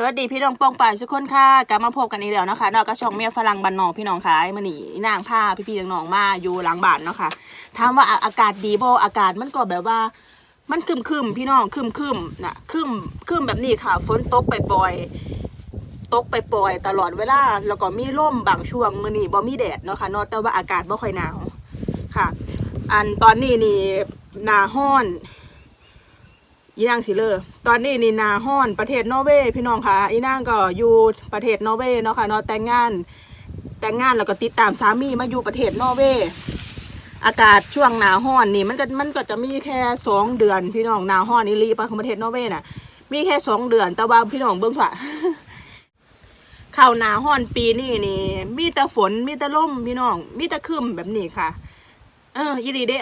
สวัสดีพี่น้องปองป่ายทุกคนค่ะกลับมาพบกันอีกแล้วนะคะนอกก็ช่องเมียฝรั่งบันนอกพี่น้องค่ะมื่อนี้นางผ้าพี่ๆน้องๆมาอยู่หลังบ้านเนาะค่ะถามว่าอากาศดีบ่อากาศมันก็แบบว่ามันคึมคึมพี่น้องคึมคึมนะคึมคึมแบบนี้ค่ะ ฝนตกไปปล่อยตกไปปล่อยตลอดเวลาแล้วก็มีลมบางช่วงมื่อนี้บ่มีแดดเนาะค่ะนอะแต่ว่าอากาศบ่ค่อยหนาวค่ะ อันตอนนี้นี่หนาห้อน อีนางสิเลอตอนนี้นี่นาฮ้อนประเทศนอร์เวย์พี่น้องค่ะอีนางก็อยู่ประเทศนอร์เวย์เนาะค่ะเนาะแต่งงาน แต่งงานแล้วก็ติดตามสามีมาอยู่ประเทศนอร์เวย์อากาศช่วงหนาฮ้อนนี่มันก็มันก็จะมีแค่สองเดือนพี่น้องหนาฮ้อนนี่รีไปของประเทศนอร์เวย์น่ะ มีแค่สองเดือนแต่ว่าพี่น้องเบิ่งค่ะเข้าหนาฮ้อนปีนี้นี่มีแต่ฝนมีแต่ลมพี่น้องมีแต่ครึมแบบนี้ค่ะ เออยี่ดีเด้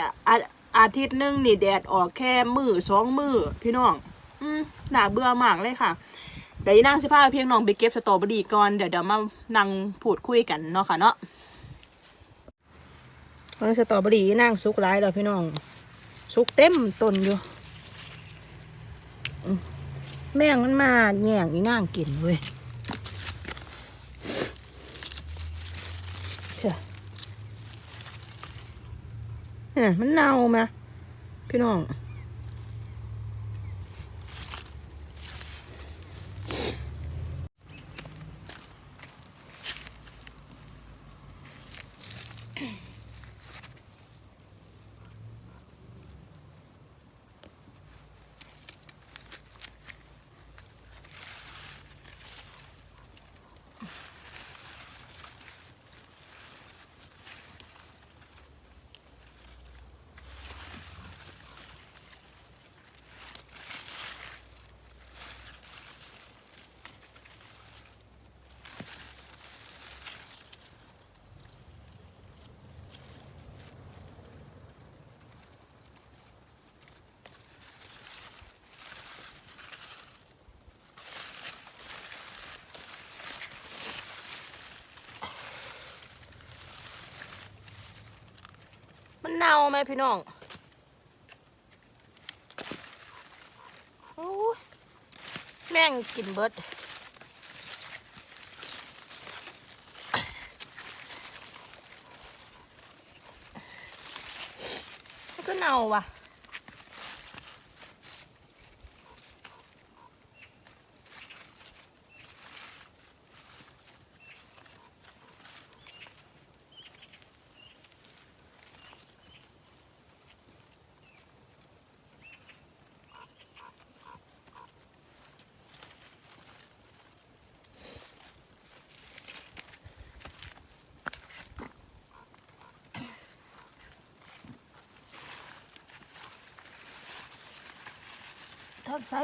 อาทิตย์หนึ่งนี่แดดออกแค่มือสองมือพี่น้อง อืมน่าเบื่อมากเลยค่ะเดี๋ยวอีนางสิพาเพียงน้องไปเก็บสตรอเบอรี่ก่อนเดี๋ยวเดี๋ยวมานั่งพูดคุยกันเนาะค่ะเนาะตอนสตรอเบอรี่อีนางสุกร้ายแล้วพี่น้องสุกเต็มต้นอยู่แม่งมันมาแย่งอีนางกินเว้ยเถอะ เนี่ยมันเน่าไหมพี่น้อง เน่าไหมพี่น้องแม่งกินเบิดก็เน่าว่ะ ทำใ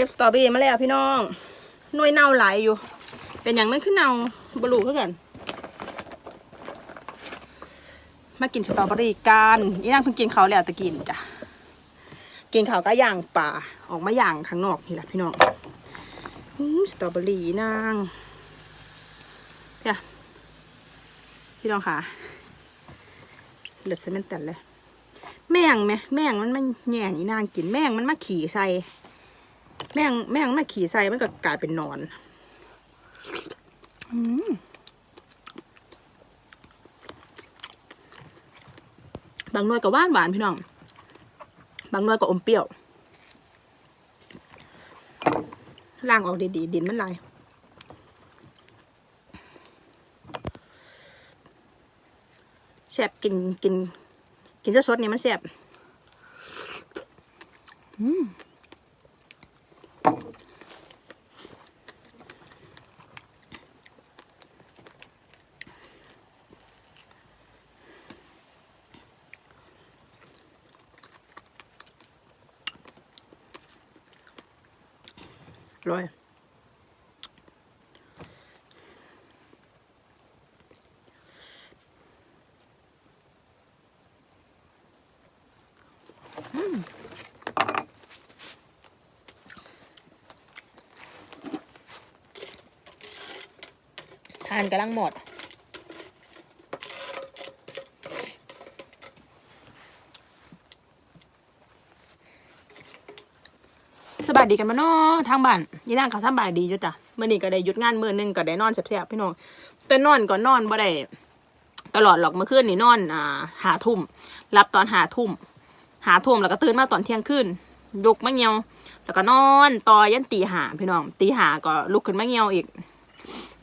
เก็บสตรอเบอรี่มาแล้วพี่น้องหน่วยเน่าหลายอยู่ เป็นอย่างนั้นขึ้นเน่าบลูเท่ากันมากินสตรอเบอรี่กันยี่นางเพิ่งกินเขาแล้วตะกินจ้ะกินเขาก็ย่างป่าออกมาย่างข้างนอกนี่แหละพี่น้องสตรอเบอรี่นางเนี่ยพี่น้องค่ะเหลือเซเมนตันเลย แม่งไหมแม่งมันมันแย่งอีนางกินแม่งมันมาขี่ใส่ แม่งแม่งมาขี่ใส่มันก็กลายเป็นนอนอืมบางหน่วยก็หวานหวานพี่น้อง บางหน่วยก็อมเปรี้ยว ล่างออกดีๆดินมันไหลายแซ่บกินกิน กินสดนี่มันแซ่บอืม ทานกำลังหมด สบายดีกันมาเนาะทางบ้านยี่นางเขาสบายดีอยู่จ้ะเมื่อนี้ก็ได้หยุดงานมือหนึงก็ได้นอนแซ่บๆพี่น้องแต่นอนก็นอนบ่ได้ตลอดหรอกเมื่อคืนนี่นอนอ่าหาทุ่มรับตอนหาทุ่มหาทุ่มแล้วก็ตื่นมาตอนเที่ยงคืนลุกมาเงียว แล้วก็นอนต่อยันตีหาพี่น้องตีหาก็ลุกขึ้นมาเงียวอีก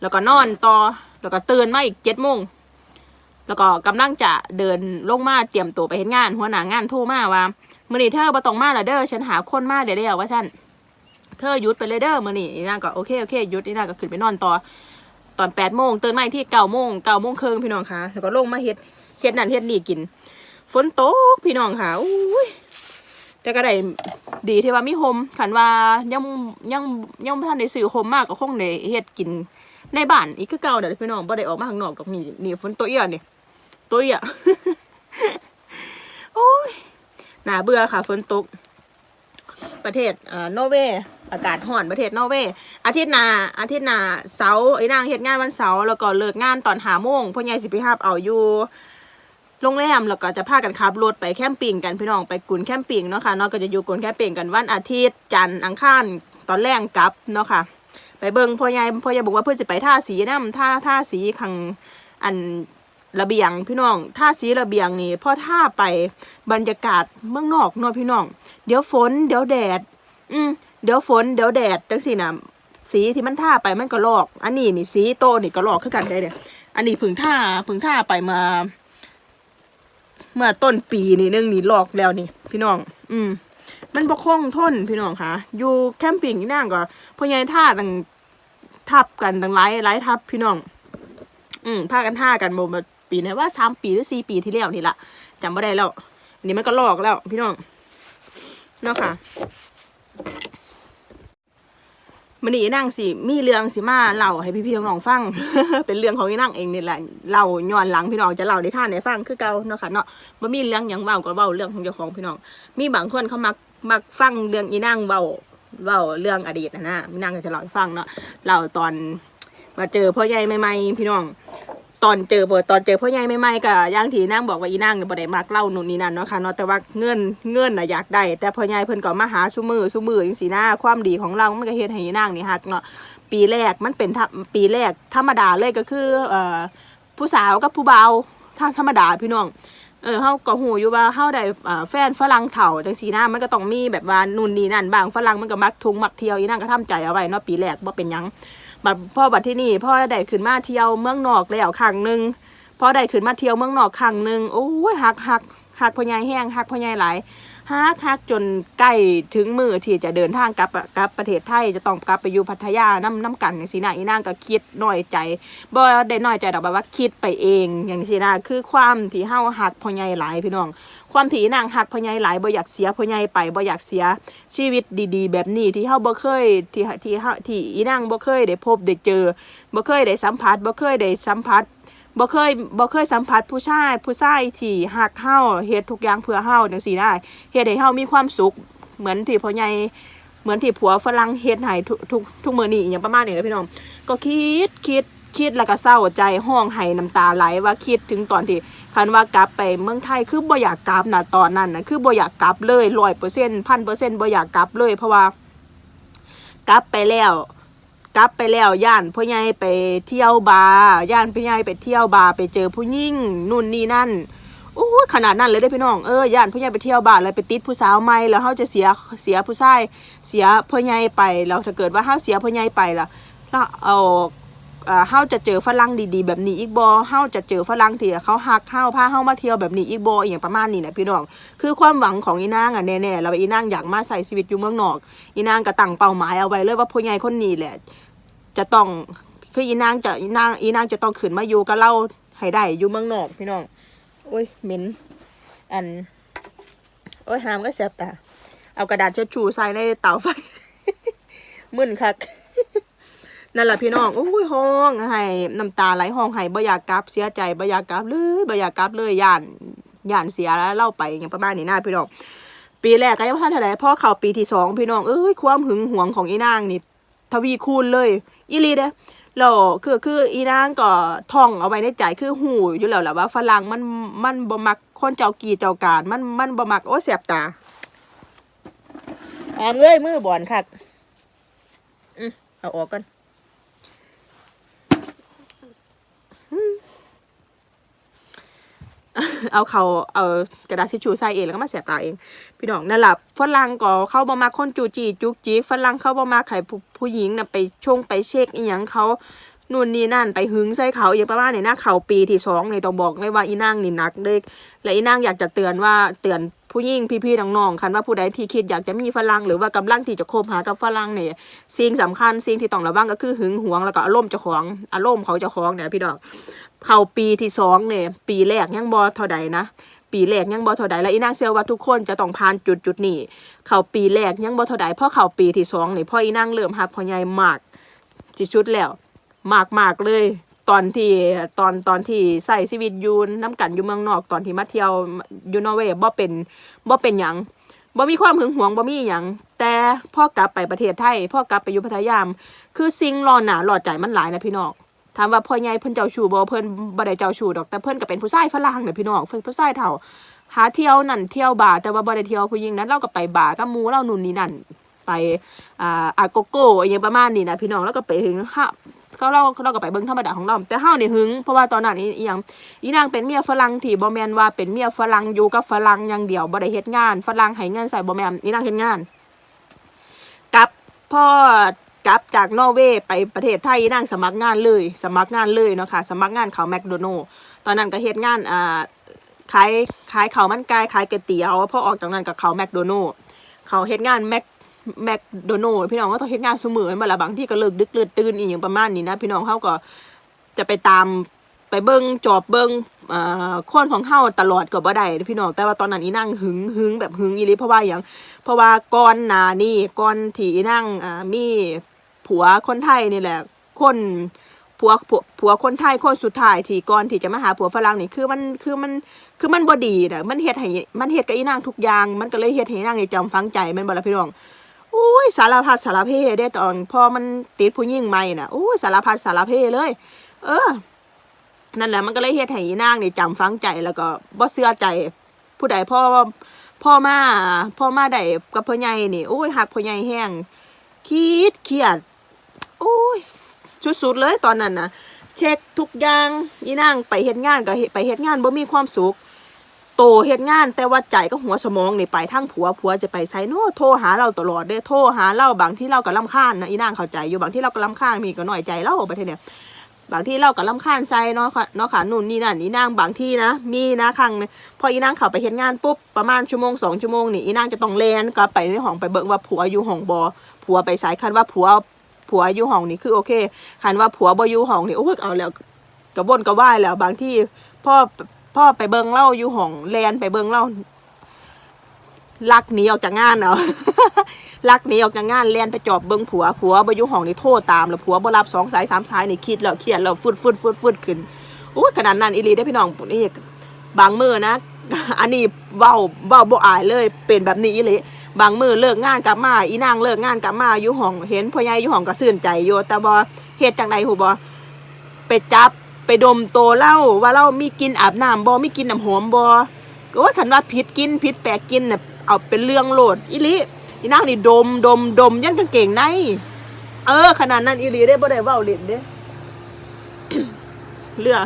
แล้วก็นอนต่อ แล้วก็ตื่นมาอีกเจ็ดโมง แล้วก็กำลังจะเดินลงมาเตรียมตัวไปเฮ็ดงาน หัวหน้างานโทรมาว่ามื้อนี้เธอบ่ต้องมาแล้วเด้อฉันหาคนมาเดี๋ยวเดียวว่าฉันเธอหยุดไปเลยเด้อมื้อนี้อีนางก็โอเคโอเคหยุดอีนางก็ขึ้นไปนอนต่อตอนแปดโมงตื่นมาที่เก้าโมงเก้าโมงครึ่งพี่น้องคะแล้วก็ลงมาเฮ็ดเฮ็ดนั่นเฮ็ดนี่กิน ฝนตกพี่น้องค่ะอุ้ยแต่ก็ได้ดีที่ว่ามีโฮมขันว่ายังยังยังบ่ทันได้ซื้อโฮมมากก็คงได้เฮ็ดกิน ในบ้านอีกคือเก่าเดี๋ยวพี่น้องบ่ได้ออกมาข้างนอกดอกนี่นี่ฝนตัวเอี้ยนี่ตัวเอี้ยโอ้ยหนาเบื่อค่ะฝนตก ประเทศเอ่อนอร์เวย์อากาศร้อนประเทศนอร์เวย์อาทิตย์หน้าอาทิตย์หน้าเสาร์ไอ้นางเฮ็ดงานวันเสาร์แล้วก็เลิกงานตอนหาโมงพ่อใหญ่สิไปหาเอาอยู่โรงแรมแล้วก็จะพากันขับรถไปแคมปิ้งกันพี่น้องไปกุนแคมปิ้งเนาะค่ะเนาะก็จะอยู่กุนแคมปิ้งกันวันอาทิตย์จันทร์อังคารตอนแรกกลับเนาะค่ะ ไปเบิ่งพ่อใหญ่พ่อใหญ่บอกว่าเพื่อสิไปท่าสีน้ำท่าท่าสีขังอันระเบียงพี่น้องท่าสีระเบียงนี่พอท่าไปบรรยากาศเมืองนอกเนาะพี่น้อง เดี๋ยวฝน เดี๋ยวแดด อืมเดี๋ยวฝน เดี๋ยวแดดจังสินะสีที่มันท่าไปมันก็ลอก อันนี้นี่สีโตนี่ก็ลอกคือกันได้เด้อันนี้เพึ่งท่าเพึ่งท่าไปมา เมื่อต้นปีนี่นึงนี่ลอกแล้วนี่ พี่น้อง อืม มันบ่คงทนพี่น้องค่ะ อยู่แคมปิ้งนี่นั่งก็พ่อใหญ่ท่าตั้งทับกันตั้งหลายหลายทับพี่น้อง อืมพากันท่ากันบ่มาปีไหนว่าสามปีหรือสี่ปีที่แล้วนี่ละจำไม่ได้แล้วนนี้มันก็ลอกแล้วพี่น้องเนาะค่ะมันนี่นั่งสิมีเรื่องสิมาเล่าให้พี่ๆน้องๆฟัง เป็นเรื่องของอีนั่งเองนี่แหละเล่าย้อนหลังพี่น้องจะเล่าในท่านให้ฟังคือเก่าเนาะค่ะเนาะบ่มีเรื่องหยังเว้าก็เว้าเรื่องของเจ้าของพี่น้อง มีบางคนเขามัก มักฟังเรื่องอีนั่งเว้าเว้าเรื่องอดีตนะนะอีนั่งก็จะเล่าให้ฟังเนาะเล่าตอนมาเจอพ่อใหญ่ใหม่ๆพี่น้อง ตอนเจอเปิดตอนเจอพ่อใหญ่ใหม่ๆก็ย่างทีนั่งบอกว่าอีนั่งเนี่ยบ่ได้มักเล่านู่นนี่นั่นเนาะค่ะเนาะแต่ว่าเงินเงินน่ะอยากได้ แต่พ่อใหญ่เพิ่นก็มาหาซุมือซุมือจังซี่นะความดีของเรามันก็เฮ็ดให้อีนั่งนี่ฮักเนาะปีแรกมันเป็นปีแรกธรรมดาเลยก็คือเอ่อผู้สาวกับผู้เบาทางธรรมดาพี่น้อง เออเฮาก็หูอยู่ว่าเฮาได้อ่าแฟนฝรั่งเฒ่าจังซี่นะมันก็ต้องมีแบบว่านู่นนี่นั่นบางฝรั่งมันก็มักทุงมักเที่ยวอีนั่นก็ทำใจเอาไว้เนาะปีแรกบ่เป็นหยังบัดพ่อบัดที่นี่พ่อได้ขึ้นมาเที่ยวเมืองนอกแล้วครั้งหนึงพ่อได้ขึ้นมาเที่ยวเมืองนอกครั้งหนึ่งโอ้ยหักหักหักพ่อใหญ่แห้งหักพ่อใหญ่หลาย หักหักจนใกล้ถึงมือที่จะเดินทางกลับกลับประเทศไทยจะต้องกลับไปอยู่พัทยาน้ำน้ำกันอย่างสีนาอีนางก็คิดน้อยใจบ่ได้น้อยใจดอกแบบว่าคิดไปเอง อย่างสีนาคือความที่เฮาหักพ่อใหญ่หลายพี่น้อง ความที่นางหักพ่อใหญ่หลายบ่อยากเสียพ่อใหญ่ไปบ่อยากเสียชีวิตดี ๆ แบบนี้ที่เฮาบ่เคยที่ที่เฮาที่อีนางบ่เคยได้พบได้เจอบ่เคยได้สัมผัสบ่เคยได้สัมผัส บ่เคยบ่เคยสัมผัสผู้ชายผู้ชายที่ฮักเฮาเฮ็ดทุกอย่างเพื่อเฮาจังซี่ได้เฮ็ดให้เฮามีความสุข เหมือนที่พ่อใหญ่เหมือนที่ผัวฝรั่งเฮ็ดให้ทุกทุกทุกมื้อนี้อหย่างประมาณนี้นะพี่น้อง ก็คิดคิดคิดแล้วก็เศร้าใจห้องไห้น้ำตาไหลว่าคิดถึงตอนที่คันว่ากลับไปเมืองไทยคือบ่อยากกลับนะตอนนั้นนะคือบ่อยากกลับเลย100% 1,000%บ่อยากกลับเลยเพราะว่ากลับไปแล้ว กลับไปแล้วย่านพ่อใหญ่ไปเที่ยวบาร์ย่านพ่อใหญ่ไปเที่ยวบาร์ไปเจอผู้หญิงนู่นนี่นั่นโอ้ขนาดนั้นเลยได้พี่น้องเออย่านพ่อใหญ่ไปเที่ยวบาร์แล้วไปติดผู้สาวใหม่แล้วเขาจะเสียเสียผู้ชายเสียพ่อใหญ่ไปแล้วถ้าเกิดว่าเขาเสียพ่อใหญ่ไปล่ะแล้วเอาอ่าเฮาจะเจอฝรั่งดีๆ แบบนี้อีกบ่เฮาจะเจอฝรั่งที่เขาฮักเฮาพาเฮามาเที่ยวแบบนี้อีกบ่อย่างประมาณนี้นะพี่น้อง คือความหวังของอีนางอะแน่ๆแล้วอีนางอยากมาใส่ชีวิตอยู่เมืองนอก อีนางก็ตั้งเป้าหมายเอาไว้เลยว่าผู้ใหญ่คนนี้แหละ จะต้องคืออีนางจะอีนางอีนางจะต้องขึ้นมาอยู่กับเราให้ได้อยู่เมืองนอกพี่น้องโอ้ยเหม็นอันโอ้ยหามก็แสบตาเอากระดาษเช็ดชูใส่ในเตาไฟมึนคักนั่นแหละพี่น้องโอ้ยห้องให้น้ำตาไหลห้องให้บ่อยากกลับเสียใจบ่อยากกลับเลยบ่อยากกลับเลยย่านย่านเสียแล้วเล่าไปอย่างประมาณนี้นะพี่น้องปีแรกก็ยังบ่ทันเท่าไหร่พอเข้าปีที่สองพี่น้องเอ้ยความหึงหวงของอีนางนี่ ทวีคูณเลยอีลีเด้แล้วคือคืออีนางก็ท่องเอาไว้ในใจคือหูอยู่แล้วแหละว่าฝรั่งมันมันบ่มักคนเจ้ากีเจ้าการ มันมันบ่มักโอ้เสบตาอามเอ้ยมือบอนค่ะอืมเอาออกกันอืม เอาเขาเอากระดาษทิชชู่ใส่เองแล้วก็มาแสบตาเอง พี่น้องนั่นแหละฝรั่งก็เข้าบ่มาคนจูจีจุกจิกฝรั่งเข้าบ่มาไข่ผู้ผู้หญิงน่ะไปชงไปเช็คอีหยังเขานู่นนี่นั่นไปหึงใส่เขาอย่างประมาณนี้นะเขาปีที่สองในต้องบอกเลยว่าอีนางนี่หนักเด็กและอีนางอยากจะเตือนว่าเตือนผู้หญิงพี่ๆน้องๆคันว่าผู้ใดที่คิดอยากจะมีฝรั่งหรือว่ากำลังที่จะคบหากับฝรั่งเนี่ยสิ่งสำคัญสิ่งที่ต้องระวังก็คือหึงหวงแล้วก็อารมณ์เจ้าของอารมณ์เขาเจ้าของเนี่ยพี่น้อง เข้าปีที่สองเนี่ยปีแรกยังบ่เท่าใดนะปีแรกยังบ่เท่าใดแล้วอีนางเชื่อว่าทุกคนจะต้องผ่านจุดจุดนี้เข้าปีแรกยังบ่เท่าใดพอเข้าปีที่สองเนี่ยพ่ออีนางเริ่มฮักพ่อใหญ่มากที่สุดแล้วมากมากเลย ตอนที่ตอนตอนที่ใส่ชีวิตยู่น้ำกันอยู่เมืองนอก ตอนที่มาเที่ยวยูนอเวบ่เป็นบ่เป็นหยังบ่มีความหึงหวงบ่มีหยังแต่พ่อกลับไปประเทศไทยพ่อกลับไปอยู่พัทยาม คือสิ่งรอหนาหลอดใจมันหลายนะพี่น้อง ถามว่าพ่อใหญ่เพิ่นเจ้าชู้บ่เพิ่นบ่ได้เจ้าชู้ดอกแต่เพิ่นก็เป็นผู้ชายฝรั่งเด้อพี่น้องเพิ่นผู้ชายเฒ่าหาเที่ยวนั่นเที่ยวบาร์แต่ว่าบ่ได้เที่ยวผู้หญิงนั้นเราก็ไปบาร์กับหมู่เรานู่นนี่นั่นไปอ่าอาโกโก้อหย่างประมาณนี้นะพี่น้องแล้วก็ไปถึงฮะก็เราเราก็ไปเบิ่งธรรมดาของเราแต่เฮานี่หึงเพราะว่าตอนนั้นอีหยังอีนางเป็นเมียฝรั่งที่บ่แม่นว่าเป็นเมียฝรั่งอยู่กับฝรั่งอย่างเดียวบ่ได้เฮ็ดงานฝรั่งให้เงินใส่บ่แม่นอีนางเฮ็ดงาน กับพ่อ กลับจากนอร์เวย์ไปประเทศไทยอีนางสมัครงานเลย สมัครงานเลยเนาะค่ะสมัครงานเขาแมคโดนัลตอนนั้นก็เฮ็ดงานอ่าขายขายเขามันไก่ขายก๋วยเตี๋ยวพอออกจากนั้นกับเขาแมคโดนัลล์เขาเฮ็ดงานแมคแมคโดนัลล์พี่น้องก็ต้องเฮ็ดงานเสมอมาละบางที่ก็เลิกดึกเลือดตื่นอีกอย่างประมาณนี้นะพี่น้องเขาก็จะไปตามไปเบิ้งจอบเบิ้งอ่าคนของเฮาตลอดก็บ่ได้พี่น้องแต่ว่าตอนนั้นอีนั่งหึงหึงแบบหึงอีลีเพราะว่าอย่างเพราะว่าก่อนหน้านี่ก่อนที่อีนั่งมี ผัวคนไทยนี่แหละ คนผัวผัวผัวคนไทยคนสุดท้ายที่ก่อนที่จะมาหาผัวฝรั่งนี่คือมันคือมันคือมันบ่ดีนะมันเฮ็ดให้มันเฮ็ดกับอีนางทุกอย่าง มันก็เลยเฮ็ดให้อีนางนี่จำฝังใจม่นบ่ละพี่น้องโอ้ยสารพัดสารเพเด้ตอนพอมันติดผู้หญิงใหม่น่ะโอ้ยสารพัดสารเพเลย เออ นั่นแหละมันก็เลยเฮ็ดให้อีนางนี่จำฝังใจแล้วก็บ่เชื่อใจ ผู้ใดพ่อพ่อมาพ่อมาได้กับพ่อใหญ่นี่โอ้ยฮักพ่อใหญ่แห้งคิดเครียด โอ้ยสุดๆเลยตอนนั้นนะเช็คทุกอย่างอีนางไปเฮ็ดงานก็เฮ็ดไปเฮ็ดงานบ่มีความสุข โตเฮ็ดงานแต่ว่าใจก็หัวสมองนี่ไปทั้งผัวผัวจะไปไสโน่โทรหาเราตลอดเด้โทรหาเราบางที่เราก็ลำคาญนะอีนางเข้าใจอยู่บางที่เราก็ลำคาญมีก็น้อยใจเราประเทศเนี้ยบางที่เราก็ลำคาญใจเนาะค่เนาะค่ะนู่นนี่นั่นอีนางบางที่นะ มีนะครั้งหนึงพออีนางเข้าไปเฮ็ดงานปุ๊บประมาณชั่วโมงสองชั่วโมงนี่อีนางจะต้องแลนกลับไปในห้องไปเบิ่งว่าผัวอยู่ห้องบ่ผัวไปสายคันว่าผัว ผัวอยู่ห้องนี่คือโอเคคันว่าผัวบ่อยู่ห้องนี่โอ้ยเอาแล้วกระวนกระว่ายแล้วบางที่พ่อพ่อไปเบิงเล่าอยู่ห้องแลนไปเบิงเล่าลักหนีออกจากงานเอาะลักหนีออกจากงานแลนไปจอบเบิงผัวผัวบ่อยู่ห้องนี่โทษตามแล้วผัวบ่รับสองสายสามสายนี่คิดแล้วเครียดแล้วฟึดฟึดฟึดฟึดขึ้นโอ้ยขนาดนั้นอีหลีได้พี่น้องนี่บางมือนะ อันนี้เว้าเว้าบ่อายเลยเป็นแบบนี้อีลี บางมือเลิกงานกลับมา อีนางเลิกงานกลับมาอยู่ห้องเห็นพ่อใหญ่อยู่ห้องก็ซื่นใจอยู่แต่บ่เฮ็ดจังใดหูบ่ไปจับไปดมโตเหล่าว่าเรามีกินอาบน้ำบ่มีกินน้ำหอมบ่ก็ว่าคันว่าผิดกินผิดแปลกกินน่ะเอาเป็นเรื่องโลดอีลีอีนางนี่ดมดมดมยันกางเกงในเออขนาดนั้นอีลีได้บ่ได้ว้าเล่นเด้เรือ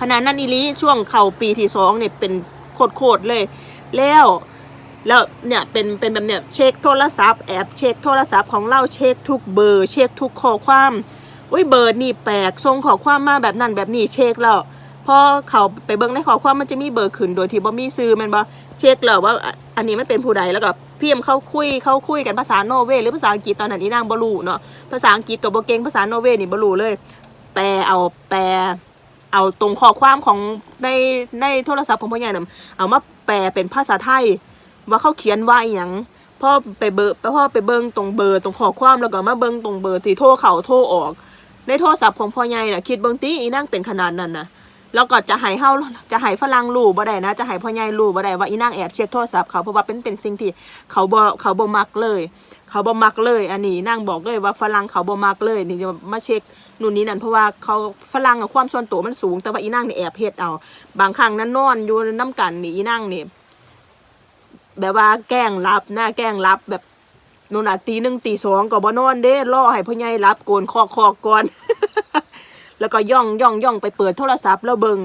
ขนาดนั้นอีลีช่วงเข้าปีที่สองเนี่ยเป็นโคตรๆเลย แล้ว แล้วเนี่ยเป็นเป็นแบบเนี่ยเช็คโทรศัพท์แอบเช็คโทรศัพท์ของเราเช็คทุกเบอร์เช็คทุกข้อความอุ้ยเบอร์นี่แปลกส่งข้อความมาแบบนั้นแบบนี้เช็คแล้วพอเขาไปเบิ่งในข้อความมันจะมีเบอร์ขึ้นโดยที่บ่มีซื้อมันบ่เช็คแล้วว่าอันนี้มันเป็นผู้ใดแล้วก็พิมพ์เข้าคุยเข้าคุยกันภาษาโนเวหรือภาษาอังกฤษตอนนั้นอีนางบ่รู้เนาะภาษาอังกฤษกับโบเกงภาษาโนเวนี่บ่รู้เลย แปลเอาแปลเอาตรงข้อความของในในโทรศัพท์ของพ่อใหญ่น่ะเอามาแปลเป็นภาษาไทย ว่าเขาเขียนว่าอหย่างพ่อไปเบอร์พ่อไปเบิ่งตรงเบอร์ตรงขอความแล้วก็มาเบิ่งตรงเบอร์ที่โทรเข้าโทรออก ในโทรศัพท์ของพ่อใหญ่น่ะคิดเบิ่งติอีนั่งเป็นขนาดนั้นนะแล้วก็จะให้เฮาจะให้ฝรั่งรู้บ่ได้นะ จะให้พ่อใหญ่รู้บ่ได้ว่าอีนางแอบเช็คโทรศัพท์เขาเพราะว่าเป็นเป็นสิ่งที่เขาบ่เขาบ่มักเลย เขาบ่มักเลย อันนี้นางบอกเลยว่าฝรั่งเขาบ่มักเลยนี่จะมาเช็คนู่นนี่นั่นเพราะว่าเขาฝรั่งอะความส่วนตัวมันสูง แต่ว่าอีนางนี่แอบเฮ็ดเอา บางครั้งนั้นนอนอยู่น้ำกันนี่อีนางนี่ แบบว่าแกล้งรับหน้าแกล้งรับแบบนู่นน่ะตีหนึ่งตีสองก็บ่นอนเด้รอให้พ่อใหญ่รับโกนคอกคอกก่อน แล้วก็ย่องย่องย่องไปเปิดโทรศัพท์แล้วเบิง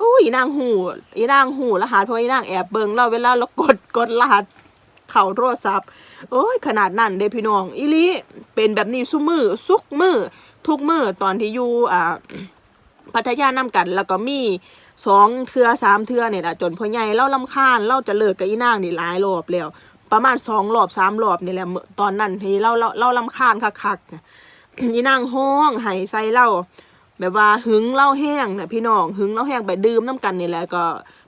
อุ้ยนางหูอีนางหูรหัสพราะอีนางแอบเบิงเราเวลาเรากดกดรหัสเข่าโทรศัพท์โอ้ยขนาดนั้นเด้พี่น้องอีลิเป็นแบบนี้ซุมือซุกมือทุกมือตอนที่อยู่อ่า พัทยานํกัน แล้วก็มีสองเทือสามเทือเนี่ยแหละจนพ่อใหญ่เล่าลำคาญเล่าจะเลิกกับอีนางนี่หลายรอบแล้วประมาณสองรอบสามรอบนี่แหละมื้อตอนนั้นที่เล่าเล่าเล่าลำคาญคักๆอีนางห้องไห้ใส่เล่าแบบว่าหึงเล่าแห้งนะพี่น้องหึงเล่าแห้งไปดื่มน้ำกันนี่แหละก็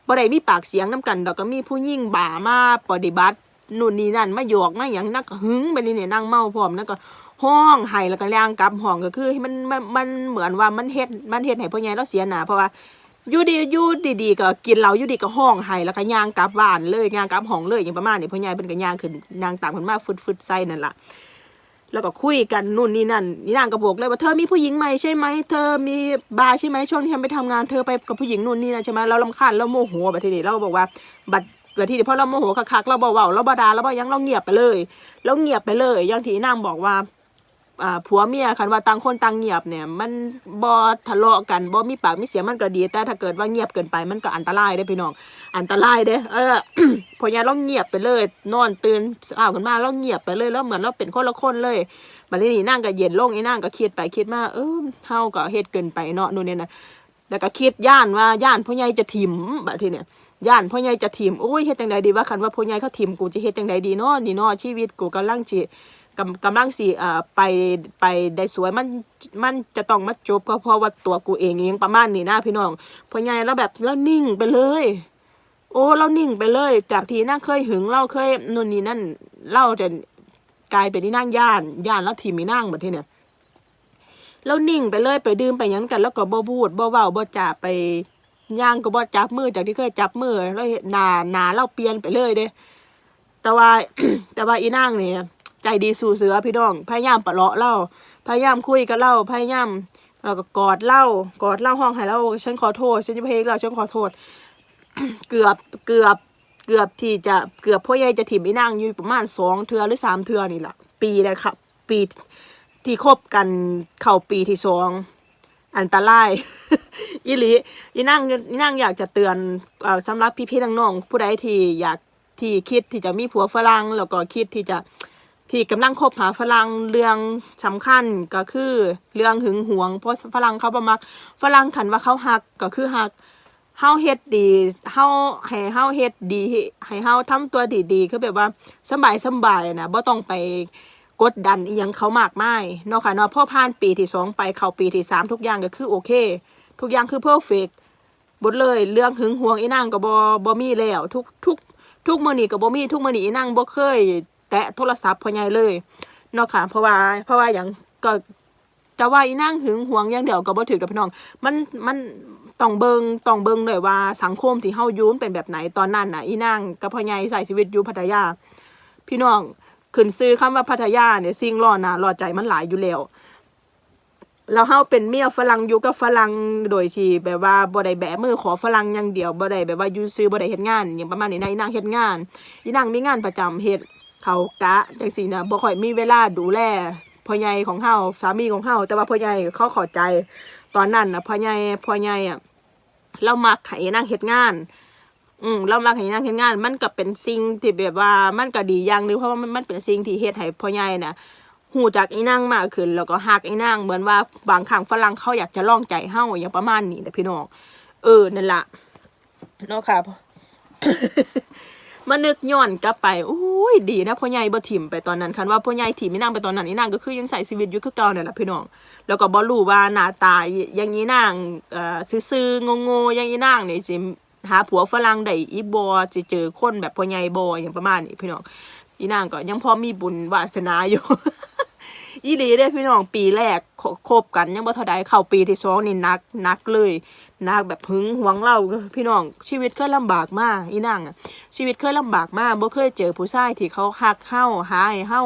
บ่ได้มีปากเสียงน้ำกันดอกก็มีผู้ยิ่งบ่ามาปฏิบัตินู่นนี่นั่นมาหยอกมาหยังนักหึงไปนี่เนี่ยนั่งเมาพร้อมนั่นก็ ห้องไห้แล้วก็ย่างกลับห้องก็คือมันมันมันเหมือนว่ามันเฮ็ดมันเฮ็ดให้พ่อใหญ่เราเสียหน้าเพราะว่าอยู่ดีอยู่ดีๆก็กินเหล้าอยู่ดีก็ห้องไห้แล้วก็ย่างกลับบ้านเลยย่างกลับห้องเลยอย่างประมาณนี้พ่อใหญ่เพิ่นก็ย่างขึ้นย่างตามเพิ่นมาฟึดๆใส่นั่นล่ะแล้วก็คุยกันนู่นนี่นั่นนี่นางก็บอกเลยว่าเธอมีผู้หญิงใหม่ใช่ไหมเธอมีบาร์ใช่ไหมช่วงที่ฉันไปทำงานเธอไปกับผู้หญิงนู่นนี่นะใช่ไหมเราลำคาญเราโมโหแบบทีนี้เราก็บอกว่าบัดแบบที่นี่พอเราโมโหคักๆเราบอกว่าเราบาดาเราบอกยังเราเงียบไปเลยเราเงียบไปเลยอย่างที่นางบอกว่า อ่าผัวเมียคันว่าต่างคนต่างเงียบเนี่ย มันบ่ทะเลาะกันบ่มีปากมีเสียงมันก็ดี แต่ถ้าเกิดว่าเงียบเกินไปมันก็อันตรายได้อพี่น้องอันตรายเด้อเออ พอยายเราเงียบไปเลย นอนตื่นอ้าวขึ้นมาเราเงียบไปเลยแล้วเหมือนเราเป็นคนละคนเลยบัดนี้นี่นั่งก็เย็นลงไอ้นั่งก็คิดไปคิดมาเออเฮาก็เฮ็ดเกินไปเนาะนู่นนี่นะแล้วก็คิดย่านว่าย่านพ่อใหญ่จะถิ่มบัดทีเนี่ยย่านพ่อใหญ่จะถิ่มโอ้ยเฮ็ดจังไดดีว่าคันว่าพ่อใหญ่เขาถิ่มกูจะเฮ็ดจังไดดีเนาะนี่เนาะชีวิตกูกำลังสิ กำกำลังสิอ่าไปไปได้สวยมันมันจะต้องมาจบก็เพราะว่าตัวกูเองเองประมาณนี้นะพี่น้องพ่อใหญ่แล้วแบบแล้วนิ่งไปเลย โอ้เรานิ่งไปเลย จากที่นั่งเคยหึงเราเคยนู่นนี่นั่นเล่าจะกลายเป็นที่นั่งย่านย่านแล้วทีมีนั่งแบบที่เนี่ยเรานิ่งไปเลยไปดื่มไปยังกันแล้วก็บ่พูดบ่เว้าบ่จ่าไปย่างก็บ่จับมือจากที่เคยจับมือแล้วเห็นหนาหนาเราเปลี่ยนไปเลยเด้แต่ว่าแต่ว่าอีนางเนี่ย ใจดีสู่เสือพี่น้อง พยายามปะเลาะเล่า พยายามคุยกับเล่า พยายามแล้วก็กอดเล่ากอดเล่าห้องให้เล่าฉันขอโทษ ฉันจะเพลงเราฉันขอโทษ เกือบเกือบเกือบที่จะเกือบพ่อใหญ่จะถิ่มไอ้นางอยู่ประมาณสองเทือหรือสามเทือนี่แหละปีแล้วครับ ปีที่คบกันเข้าปีที่สองอันตรายอีหลีอีนั่งอีนั่งอยากจะเตือนสำหรับพี่ๆน้องๆผู้ใดที่อยากที่คิดที่จะมีผัวฝรั่งแล้วก็คิดที่จะ ที่กำลังคบหาฝรั่งเรื่องสำคัญก็คือเรื่องหึงหวง เพราะฝรั่งเขาประมักฝรั่งขันว่าเขาหักก็คือหักเฮาเฮ็ดดีเฮาให้เฮาเฮ็ดดีให้เฮาทำตัวดีๆคือแบบว่าสบายสบายนะบ่ต้องไปกดดันอีหยังเขามากมายเนาะค่ะเนาะพอผ่านปีที่สองไปเข้าปีที่สามทุกอย่างก็คือโอเค ทุกอย่างคือเพอร์เฟกหมดเลยเรื่องหึงหวงอีนางก็บ่บ่มีแล้วทุกทุกทุกมื้อนี้ก็บ่มีทุกมื้อนี้อีนางบ่เคย แตะโทรศัพท์พ่อใหญ่เลยเนาะค่ะเพราะว่าเพราะว่าหยังก็จะว่าอีนางหึงหวงอย่างเดียวก็บ่ถูกดอกพี่น้อง มันมันต้องเบิงต้องเบิงเลยว่าสังคมที่เฮายู่มันเป็นแบบไหนตอนนั้นน่ะ อีนางกับพ่อใหญ่ใส่ชีวิตอยู่พัทยา พี่น้องขึ้นซื้อคำว่าพัทยาเนี่ยสิ่งรอหน้ารอใจมันหลายอยู่แล้วแล้วเฮาเป็นเมียฝรั่งอยู่กับฝรั่งโดยที่แบบว่าบ่ได้แบะมือขอฝรั่งอย่างเดียวบ่ได้แบบว่าอยู่ซื้อบ่ได้เฮ็ดงานอย่างประมาณนี้นะอีนางเฮ็ดงานอีนางมีงานประจำเฮ็ด เขากะจังซี่นะบ่ค่อยมีเวลาดูแลพ่อใหญ่ของเฮาสามีของเฮาแต่ว่าพ่อใหญ่เขาข้าใจ ตอนนั้นน่ะพ่อใหญ่พ่อใหญ่อะเรามักให้อีนางเฮ็ดงาน อืมเรามักให้อีนางเฮ็ดงาน มันก็เป็นสิ่งที่แบบว่ามันก็ดีอย่างนึงเพราะว่ามันมันเป็นสิ่งที่เฮ็ดให้พ่อใหญ่น่ะหูจากอีนางมากขึ้น แล้วก็หักอีนางเหมือนว่าบางครั้งฝรั่งเขาอยากจะลองใจเฮาอย่างประมาณนี้แต่พี่น้องเออนั่นละเนาะค่ะ มานึกย้อนกลับไปโอ้ยดีนะพ่อใหญ่บ่ถิ่มไปตอนนั้นคันว่าพ่อใหญ่ถิ่มอีนางไปตอนนั้นอีนางก็คือยังใส่ชีวิตอยู่คือเก่าเนี่ยแหละพี่น้อง แล้วก็บ่รู้ว่าหน้าตาอย่างนี้นางเอ่อซื่อๆงงๆอย่างนี้นางนี่สิหาผัวฝรั่งได้อีบ่สิเจอคนแบบพ่อใหญ่บ่อย่างประมาณนี้พี่น้องอีนางก็ยังพอมีบุญวาสนาอยู่อีหลีเด้พี่น้องปีแรกคบกันยังบ่เท่าใดเข้าปีที่สองนี่นักนักเลยนักแบบหึงหวงเราพี่น้องชีวิตเคยลำบากมากอีนางอะ ชีวิตเคยลำบากมากบ่เคยเจอผู้ชายที่เขาฮักเฮาหาให้เฮา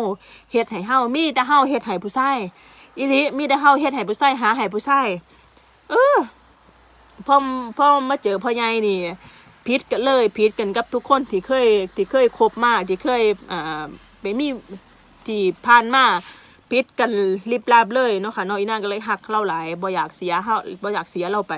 เฮ็ดให้เฮามีแต่เฮาเฮ็ดให้ผู้ชายอีหลีมีแต่เฮาเฮ็ดให้ผู้ชายหาให้ผู้ชายเออพ่อพ่อมาเจอพ่อใหญ่นี่ผิดกันเลยผิดกันกับทุกคนที่เคยที่เคยคบมาที่เคยอ่าไปมีที่ผ่านมาผิดกันริบลาบเลยเนาะค่ะนาะอีนางก็เลยหักเราหลายบ่อยากเสียเฮาบ่อยากเสียเราไป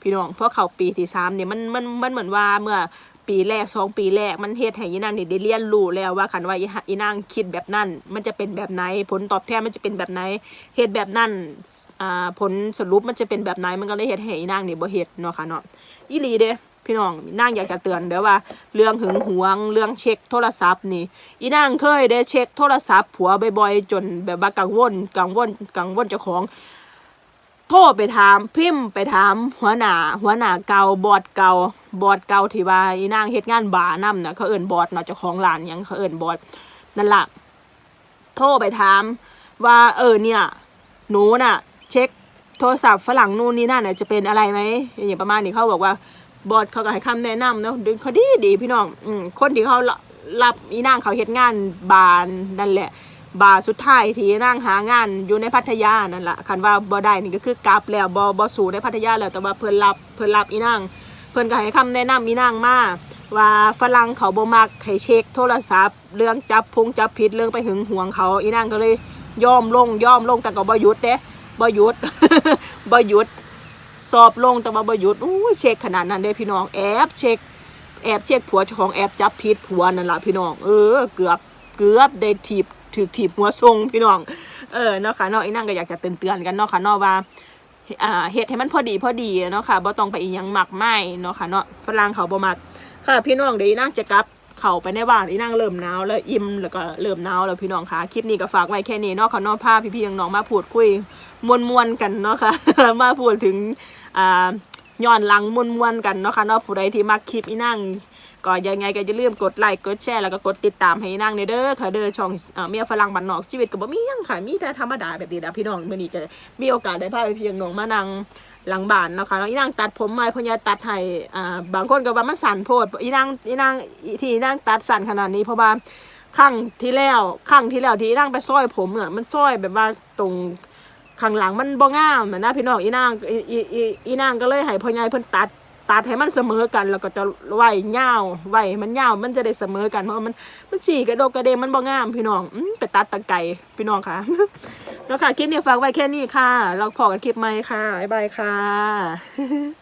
พี่น้องเพราะเขาปีที่สามเนี่ยมันมันมันเหมือนว่าเมื่อ ปีแรกสองปีแรกมันเฮ็ดให้อีนางนี่ได้เรียนรู้แล้วว่าคันว่าอีนางคิดแบบนั้น มันจะเป็นแบบไหน ผลตอบแทนมันจะเป็นแบบไหนเฮ็ดแบบนั้นอ่าผลสรุปมันจะเป็นแบบไหนมันก็เลยเฮ็ดให้อีนางนี่บ่เฮ็ดเนาะค่ะเนาะอีหลีเด้พี่น้องนางอยากจะเตือนเด้อว่า เรื่องหึงหวง เรื่องเช็คโทรศัพท์นี่อีนางเคยได้เช็คโทรศัพท์ผัวบ่อยๆจนแบบว่ากังวลกังวลกังวลเจ้าของ ทรไปถามพิมพ์ไปถาม หัวหน้าหัวหน้าเก่าบอดเก่าบอดเก่าที่ว่าอีนางเฮ็ดงานบาร์นำน่ะเขาเอิ้นบอดเนาะเจ้าของร้านหยังเขาเอิ้นบอดนั่นล่ะโทรไปถามว่าเออเนี่ย หนูน่ะ เช็คโทรศัพท์ฝรั่งนู่นนี่นั่นน่ะจะเป็นอะไรไหมอย่างประมาณนี้เขาบอกว่าบอดเขาก็ให้คำแนะนำเนาะดึงเขาดีดีพี่น้องอืมคนที่เขารับอีนางเขาเฮ็ดงานบาร์นั่นแหละ บาสุดท้ายที่นั่งหางานอยู่ในพัทยานั่นแหละคันว่าบ่ได้นี่ก็คือกลับแล้วบ่บ่สู่ในพัทยาแล้วแต่ว่าเพิ่นรับเพิ่นรับอีนางเพิ่นก็ให้คำแนะนำอีนางมาว่าฝรั่งเขาบ่มักให้เช็คโทรศัพท์ เรื่องจับพงจับผิดเรื่องไปหึงหวงเขาอีนางก็เลยยอมลงยอมลงแต่ก็บ่หยุดเด้บ่หยุดบ่หยุดสอบลงแต่ว่าบ่หยุดอู้ยเช็คขนาดนั้นเด้พี่น้องแอบเช็คแอบเช็คผัวเจ้าของแอบจับผิดผัวนั่นล่ะพี่น้องเออเกือบเกือบได้ถีบ ถือถีบหัวทรงพี่น้อง เออเนาะค่ะเนาะอีนั่งก็อยากจะเตือนเตือนๆกันเนาะค่ะเนาะว่าอ่าเฮ็ดให้มันพอดีพอดีเนาะค่ะบ่ต้องไปอีหยังหมักไหมเนาะค่ะเนาะฝรั่งเขาบ่มักค่ะ พี่น้องเดี๋ยวอีนั่งจะกลับเข้าไปในบ้านอีนั่งเริ่มหนาวแล้วอิ่มแล้วก็เริ่มหนาวแล้วพี่น้องค่ะคลิปนี้ก็ฝากไว้แค่นี้เนาะค่ะเนาะพาพี่ๆน้องๆมาพูดคุยมวนๆกันเนาะค่ะมาพูดถึงอ่า ย้อนหลังมวนๆกันเนาะค่ะเนาะผู้ใดที่มักคลิปอีนั่งก็ยังไงก็อย่าลืมกดไลค์กดแชร์แล้วก็กดติดตามให้นั่งเด้อค่ะเด้อช่องเอ่อเมียฝรั่งบ้านนอกชีวิตก็บ่มีหยังค่ะมีแต่ธรรมดาแบบนี้นะพี่น้องมื้อนี้ก็มีโอกาสได้พาไปเพียงน้องมานั่งหลังบ้านเนาะค่ะอีนั่งตัดผมมาพิ่นจะตัดให้อ่าบางคนก็ว่ามันสั้นโพดอีนั่งอีนั่งที่อีนั่งตัดสั้นขนาดนี้เพราะว่าครั้งที่แล้วครั้งที่แล้วที่นั่งไปซอยผมเนี่ยมันซอยแบบว่าตรง ข้างหลังมันบ่งามอะนะพี่น้องอีนางอีอีอีนางก็เลยให้พ่อใหญ่เพิ่นตัดตัดให้มันเสมอกัน แล้วก็จะไหวเงาวไว้มันยามันจะได้เสมอกันเพราะมันมันฉีกกระโดกกระเดงมันบ่งามพี่น้องอไปตัดตะไก่พี่น้องค่ะแล้วค่ะคลิปนี้ฝากไว้แค่นี้ค่ะ เราพอกันคลิปใหม่ค่ะบ๊ายบายค่ะ